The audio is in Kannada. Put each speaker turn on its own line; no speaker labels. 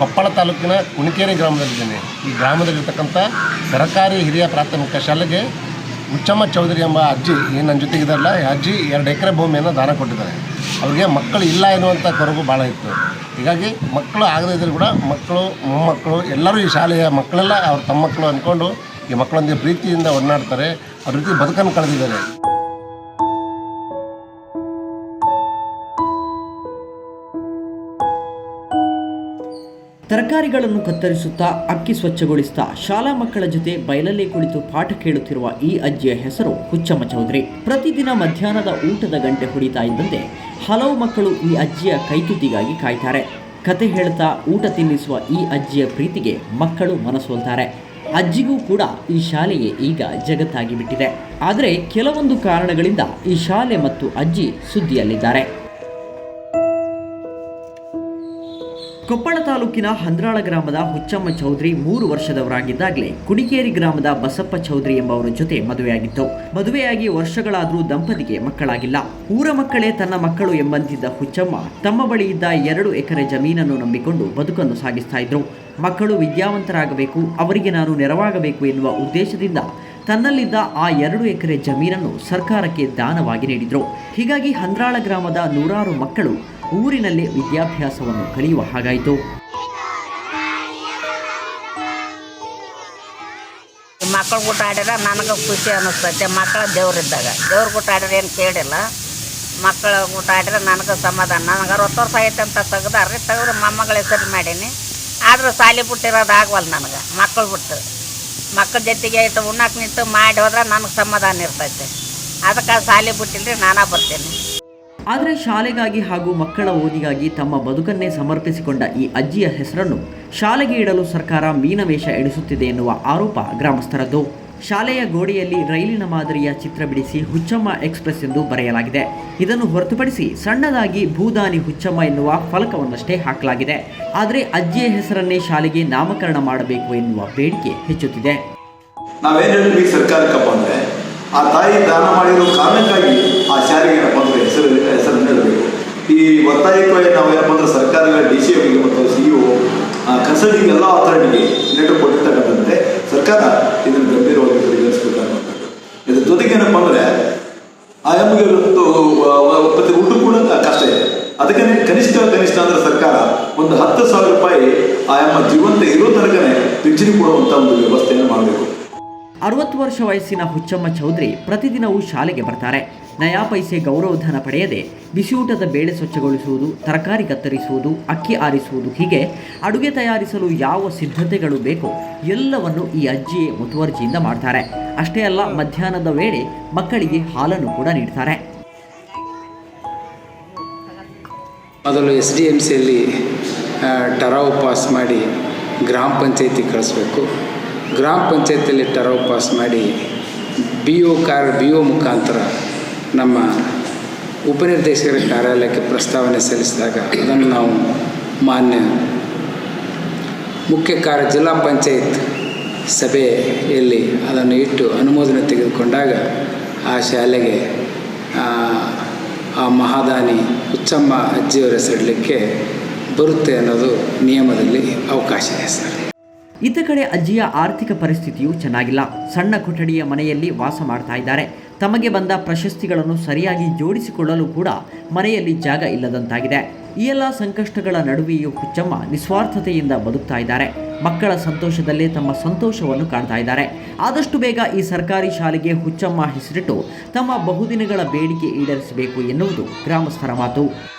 ಕೊಪ್ಪಳ ತಾಲೂಕಿನ ಕುಣಿಕೇರಿ ಗ್ರಾಮದಲ್ಲಿದ್ದೇನೆ ಈ ಗ್ರಾಮದಲ್ಲಿರ್ತಕ್ಕಂಥ ಸರ್ಕಾರಿ ಹಿರಿಯ ಪ್ರಾಥಮಿಕ ಶಾಲೆಗೆ ಉಚ್ಚಮ್ಮ ಚೌಧರಿ ಎಂಬ ಅಜ್ಜಿ ಏನು ನನ್ನ ಜೊತೆಗಿದಾರಲ್ಲ ಈ ಅಜ್ಜಿ ಎರಡು ಎಕರೆ ಭೂಮಿಯನ್ನು ದಾನ ಕೊಟ್ಟಿದ್ದಾರೆ. ಅವರಿಗೆ ಮಕ್ಕಳು ಇಲ್ಲ ಎನ್ನುವಂಥ ಕೊರಗು ಭಾಳ ಇತ್ತು. ಹೀಗಾಗಿ ಮಕ್ಕಳು ಆಗದೇ ಇದ್ರೂ ಕೂಡ ಮಕ್ಕಳು, ಮೊಮ್ಮಕ್ಕಳು, ಎಲ್ಲರೂ ಈ ಶಾಲೆಯ ಮಕ್ಕಳೆಲ್ಲ ಅವ್ರ ತಮ್ಮ ಮಕ್ಕಳು ಅಂದ್ಕೊಂಡು ಈ ಮಕ್ಕಳೊಂದಿಗೆ ಪ್ರೀತಿಯಿಂದ ಒಡನಾಡ್ತಾರೆ ಅವ್ರ ರೀತಿ ಬದುಕನ್ನು ಕಳೆದಿದ್ದಾರೆ.
ತರಕಾರಿಗಳನ್ನು ಕತ್ತರಿಸುತ್ತಾ ಅಕ್ಕಿ ಸ್ವಚ್ಛಗೊಳಿಸುತ್ತಾ ಶಾಲಾ ಮಕ್ಕಳ ಜೊತೆ ಬಯಲಲ್ಲಿ ಕುಳಿತು ಪಾಠ ಕೇಳುತ್ತಿರುವ ಈ ಅಜ್ಜಿಯ ಹೆಸರು ಹುಚ್ಚಮ್ಮ ಚೌಧರಿ. ಪ್ರತಿದಿನ ಮಧ್ಯಾಹ್ನದ ಊಟದ ಗಂಟೆ ಹೊಡಿತಾ ಇದ್ದಂತೆ ಹಲವು ಮಕ್ಕಳು ಈ ಅಜ್ಜಿಯ ಕೈತುದಿಗಾಗಿ ಕಾಯ್ತಾರೆ. ಕತೆ ಹೇಳ್ತಾ ಊಟ ತಿನ್ನಿಸುವ ಈ ಅಜ್ಜಿಯ ಪ್ರೀತಿಗೆ ಮಕ್ಕಳು ಮನಸೋಲ್ತಾರೆ. ಅಜ್ಜಿಗೂ ಕೂಡ ಈ ಶಾಲೆಯೇ ಈಗ ಜಗತ್ತಾಗಿ ಬಿಟ್ಟಿದೆ ಆದರೆ ಕೆಲವೊಂದು ಕಾರಣಗಳಿಂದ ಈ ಶಾಲೆ ಮತ್ತು ಅಜ್ಜಿ ಸುದ್ದಿಯಲ್ಲಿದ್ದಾರೆ. ಕೊಪ್ಪಳ ತಾಲೂಕಿನ ಹಂದ್ರಾಳ ಗ್ರಾಮದ ಹುಚ್ಚಮ್ಮ ಚೌಧರಿ ಮೂರು ವರ್ಷದವರಾಗಿದ್ದಾಗಲೇ ಕುಡಿಕೇರಿ ಗ್ರಾಮದ ಬಸಪ್ಪ ಚೌಧರಿ ಎಂಬವರ ಜೊತೆ ಮದುವೆಯಾಗಿತ್ತು. ಮದುವೆಯಾಗಿ ವರ್ಷಗಳಾದರೂ ದಂಪತಿಗೆ ಮಕ್ಕಳಾಗಿಲ್ಲ. ಊರ ಮಕ್ಕಳೇ ತನ್ನ ಮಕ್ಕಳು ಎಂಬಂತಿದ್ದ ಹುಚ್ಚಮ್ಮ ತಮ್ಮ ಬಳಿ ಇದ್ದ ಎರಡು ಎಕರೆ ಜಮೀನನ್ನು ನಂಬಿಕೊಂಡು ಬದುಕನ್ನು ಸಾಗಿಸ್ತಾ ಇದ್ರು. ಮಕ್ಕಳು ವಿದ್ಯಾವಂತರಾಗಬೇಕು, ಅವರಿಗೆ ನಾನು ನೆರವಾಗಬೇಕು ಎನ್ನುವ ಉದ್ದೇಶದಿಂದ ತನ್ನಲ್ಲಿದ್ದ ಆ ಎರಡು ಎಕರೆ ಜಮೀನನ್ನು ಸರ್ಕಾರಕ್ಕೆ ದಾನವಾಗಿ ನೀಡಿದ್ರು. ಹೀಗಾಗಿ ಹಂದ್ರಾಳ ಗ್ರಾಮದ ನೂರಾರು ಮಕ್ಕಳು ಊರಿನಲ್ಲೇ ವಿದ್ಯಾಭ್ಯಾಸವನ್ನು ಕಲಿಯುವ ಹಾಗಾಯಿತು.
ಮಕ್ಕಳ ಊಟ ಆಡ್ಯಾರ ನನಗೆ ಖುಷಿ ಅನ್ನಿಸ್ತೈತೆ. ಮಕ್ಕಳ ದೇವರಿದ್ದಾಗ. ದೇವ್ರ ಊಟ ಆಡ್ಯಾರ ಏನು ಕೇಳಿಲ್ಲ. ಮಕ್ಕಳ ಊಟ ಆಡ್ಯಾರ ನನಗೆ ಸಮಾಧಾನ. ನನಗೆ ಅರವತ್ತು ವರ್ಷ ಐತೆ ಅಂತ ತೆಗ್ದಾರ್ರಿ. ತೆಗೆದು ಮೊಮ್ಮಗಳ ಹೆಸರು ಮಾಡೀನಿ. ಆದರೂ ಸಾಲಿ ಬಿಟ್ಟಿರೋದು ಆಗವಲ್ಲ ನನಗೆ. ಮಕ್ಕಳು ಬಿಟ್ಟು. ಮಕ್ಕಳ ಜೊತೆಗೆ ಆಯಿತು ಉಣ್ಣಕ್ಕೆ ನಿಂತು ಮಾಡಿ ಹೋದ್ರೆ ನನಗೆ ಸಮಾಧಾನ ಇರ್ತೈತೆ. ಅದಕ್ಕೆ ಸಾಲಿ ರೀ ನಾನೇ ಬರ್ತೀನಿ.
ಆದರೆ ಶಾಲೆಗಾಗಿ ಹಾಗೂ ಮಕ್ಕಳ ಓದಿಗಾಗಿ ತಮ್ಮ ಬದುಕನ್ನೇ ಸಮರ್ಪಿಸಿಕೊಂಡ ಈ ಅಜ್ಜಿಯ ಹೆಸರನ್ನು ಶಾಲೆಗೆ ಇಡಲು ಸರ್ಕಾರ ಮೀನವೇಷ ಎಣಿಸುತ್ತಿದೆ ಎನ್ನುವ ಆರೋಪ ಗ್ರಾಮಸ್ಥರದ್ದು. ಶಾಲೆಯ ಗೋಡೆಯಲ್ಲಿ ರೈಲಿನ ಮಾದರಿಯ ಚಿತ್ರ ಬಿಡಿಸಿ ಹುಚ್ಚಮ್ಮ ಎಕ್ಸ್ಪ್ರೆಸ್ ಎಂದು ಬರೆಯಲಾಗಿದೆ. ಇದನ್ನು ಹೊರತುಪಡಿಸಿ ಸಣ್ಣದಾಗಿ ಭೂದಾನಿ ಹುಚ್ಚಮ್ಮ ಎನ್ನುವ ಫಲಕವನ್ನಷ್ಟೇ ಹಾಕಲಾಗಿದೆ. ಆದರೆ ಅಜ್ಜಿಯ ಹೆಸರನ್ನೇ ಶಾಲೆಗೆ ನಾಮಕರಣ ಮಾಡಬೇಕು ಎನ್ನುವ ಬೇಡಿಕೆ ಹೆಚ್ಚುತ್ತಿದೆ.
ನಾವೇನು ಸರ್ಕಾರಕ್ಕಪ್ಪ ಆ ತಾಯಿ ದಾನ ಮಾಡಿರೋ ಕಾರಣಕ್ಕಾಗಿ ಆ ಶಾಲೆಗೆ ಏನಪ್ಪ ಈ ಒತ್ತಾಯಕ್ಕೆ ನಾವು ಅಂದ್ರೆ ಸರ್ಕಾರಗಳ ಡಿ ಸಿ ಅವರಿಗೆ ಮತ್ತು ಸಿ ಇ ಕನ್ಸಲ್ಟಿಂಗ್ ಎಲ್ಲ ಅಥಾರಿಟಿಗೆ ಲೆಟರ್ ಕೊಟ್ಟಿರ್ತಕ್ಕಂಥದ್ದೇ ಸರ್ಕಾರ ಇದನ್ನು ಗಂಭೀರವಾಗಿ ಪರಿಗಣಿಸಬೇಕಾಗುವಂಥದ್ದು ಇದ್ರ ಜೊತೆಗೆ ಏನಪ್ಪ ಅಂದ್ರೆ ಆ ಎಂಗೆ ಒಂದು ಪ್ರತಿ ಊಟ ಕೂಡ ಕಷ್ಟ ಇದೆ. ಅದಕ್ಕೆ ಕನಿಷ್ಠ ಕನಿಷ್ಠ ಅಂದ್ರೆ ಸರ್ಕಾರ ಒಂದು ಹತ್ತು ಸಾವಿರ ರೂಪಾಯಿ ಆ ಎಮ್ಮ ಜೀವಂತ ಇರೋ ತನಕನೇ ಪಿಂಚಣಿ ಕೊಡುವಂಥ ಒಂದು ವ್ಯವಸ್ಥೆಯನ್ನು ಮಾಡಬೇಕು.
ಅರವತ್ತು ವರ್ಷ ವಯಸ್ಸಿನ ಹುಚ್ಚಮ್ಮ ಚೌಧರಿ ಪ್ರತಿದಿನವೂ ಶಾಲೆಗೆ ಬರ್ತಾರೆ. ನಯಾ ಪೈಸೆ ಗೌರವಧನ ಪಡೆಯದೆ ಬಿಸಿಯೂಟದ ಬೇಳೆ ಸ್ವಚ್ಛಗೊಳಿಸುವುದು, ತರಕಾರಿ ಕತ್ತರಿಸುವುದು, ಅಕ್ಕಿ ಆರಿಸುವುದು ಹೀಗೆ ಅಡುಗೆ ತಯಾರಿಸಲು ಯಾವ ಸಿದ್ಧತೆಗಳು ಬೇಕೋ ಎಲ್ಲವನ್ನು ಈ ಅಜ್ಜಿಯೇ ಮುತುವರ್ಜಿಯಿಂದ ಮಾಡ್ತಾರೆ. ಅಷ್ಟೇ ಅಲ್ಲ, ಮಧ್ಯಾಹ್ನದ ವೇಳೆ ಮಕ್ಕಳಿಗೆ ಹಾಲನ್ನು ಕೂಡ ನೀಡ್ತಾರೆ.
ಮೊದಲು ಎಸ್ ಡಿ ಎಂ ಸಿಯಲ್ಲಿ ಟರಾವ್ ಪಾಸ್ ಮಾಡಿ ಗ್ರಾಮ ಪಂಚಾಯತಿ ಕಳಿಸ್ಬೇಕು. ಗ್ರಾಮ ಪಂಚಾಯತಿಯಲ್ಲಿ ಟರೋ ಪಾಸ್ ಮಾಡಿ ಬಿ ಒ ಕಾರ್ ಬಿ ಒ ಮುಖಾಂತರ ನಮ್ಮ ಉಪನಿರ್ದೇಶಕರ ಕಾರ್ಯಾಲಯಕ್ಕೆ ಪ್ರಸ್ತಾವನೆ ಸಲ್ಲಿಸಿದಾಗ ಅದನ್ನು ನಾವು ಮಾನ್ಯ ಮುಖ್ಯ ಕಾರ್ಯ ಜಿಲ್ಲಾ ಪಂಚಾಯತ್ ಸಭೆಯಲ್ಲಿ ಅದನ್ನು ಇಟ್ಟು ಅನುಮೋದನೆ ತೆಗೆದುಕೊಂಡಾಗ ಆ ಶಾಲೆಗೆ ಆ, ಮಹಾದಾನಿ ಹುಚ್ಚಮ್ಮ ಅಜ್ಜಿಯವರ ಹೆಸರಿಡಲಿಕ್ಕೆ ಬರುತ್ತೆ ಅನ್ನೋದು ನಿಯಮದಲ್ಲಿ ಅವಕಾಶ ಇದೆ ಸರ್.
ಇತ್ತ ಕಡೆ ಅಜ್ಜಿಯ ಆರ್ಥಿಕ ಪರಿಸ್ಥಿತಿಯು ಚೆನ್ನಾಗಿಲ್ಲ. ಸಣ್ಣ ಕೊಠಡಿಯ ಮನೆಯಲ್ಲಿ ವಾಸ ಮಾಡ್ತಾ ಇದ್ದಾರೆ. ತಮಗೆ ಬಂದ ಪ್ರಶಸ್ತಿಗಳನ್ನು ಸರಿಯಾಗಿ ಜೋಡಿಸಿಕೊಳ್ಳಲು ಕೂಡ ಮನೆಯಲ್ಲಿ ಜಾಗ ಇಲ್ಲದಂತಾಗಿದೆ. ಈ ಎಲ್ಲ ಸಂಕಷ್ಟಗಳ ನಡುವೆಯೂ ಹುಚ್ಚಮ್ಮ ನಿಸ್ವಾರ್ಥತೆಯಿಂದ ಬದುಕ್ತಾ ಇದ್ದಾರೆ. ಮಕ್ಕಳ ಸಂತೋಷದಲ್ಲೇ ತಮ್ಮ ಸಂತೋಷವನ್ನು ಕಾಣ್ತಾ ಇದ್ದಾರೆ. ಆದಷ್ಟು ಬೇಗ ಈ ಸರ್ಕಾರಿ ಶಾಲೆಗೆ ಹುಚ್ಚಮ್ಮ ಹೆಸರಿಟ್ಟು ತಮ್ಮ ಬಹುದಿನಗಳ ಬೇಡಿಕೆ ಈಡೇರಿಸಬೇಕು ಎನ್ನುವುದು ಗ್ರಾಮಸ್ಥರ ಮಾತು.